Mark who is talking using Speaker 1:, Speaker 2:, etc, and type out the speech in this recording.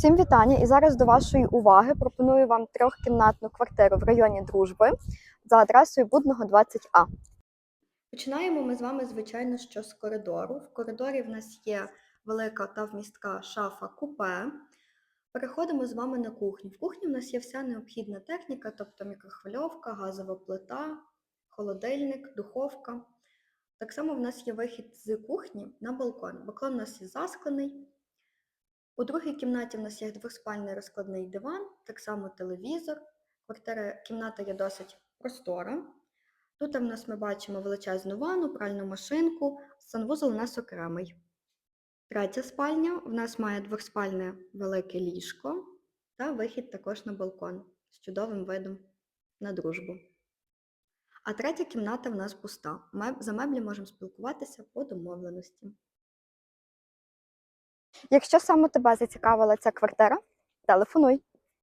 Speaker 1: Всім вітання! І зараз до вашої уваги пропоную вам трьохкімнатну квартиру в районі Дружби за адресою Будного 20А. Починаємо ми з вами, звичайно, що з коридору. В коридорі в нас є велика та вмістка шафа купе. Переходимо з вами на кухню. В кухні в нас є вся необхідна техніка, тобто мікрохвильовка, газова плита, холодильник, духовка. Так само в нас є вихід з кухні на балкон. Балкон у нас є засклений. У другій кімнаті в нас є двоспальний розкладний диван, так само телевізор. Квартира, кімната є досить простора. Тут в нас ми бачимо величезну ванну, пральну машинку, санвузол у нас окремий. Третя спальня в нас має двоспальне велике ліжко та вихід також на балкон з чудовим видом на дружбу. А третя кімната в нас пуста. За меблі можемо спілкуватися по домовленості. Якщо саме тебе зацікавила ця квартира, телефонуй.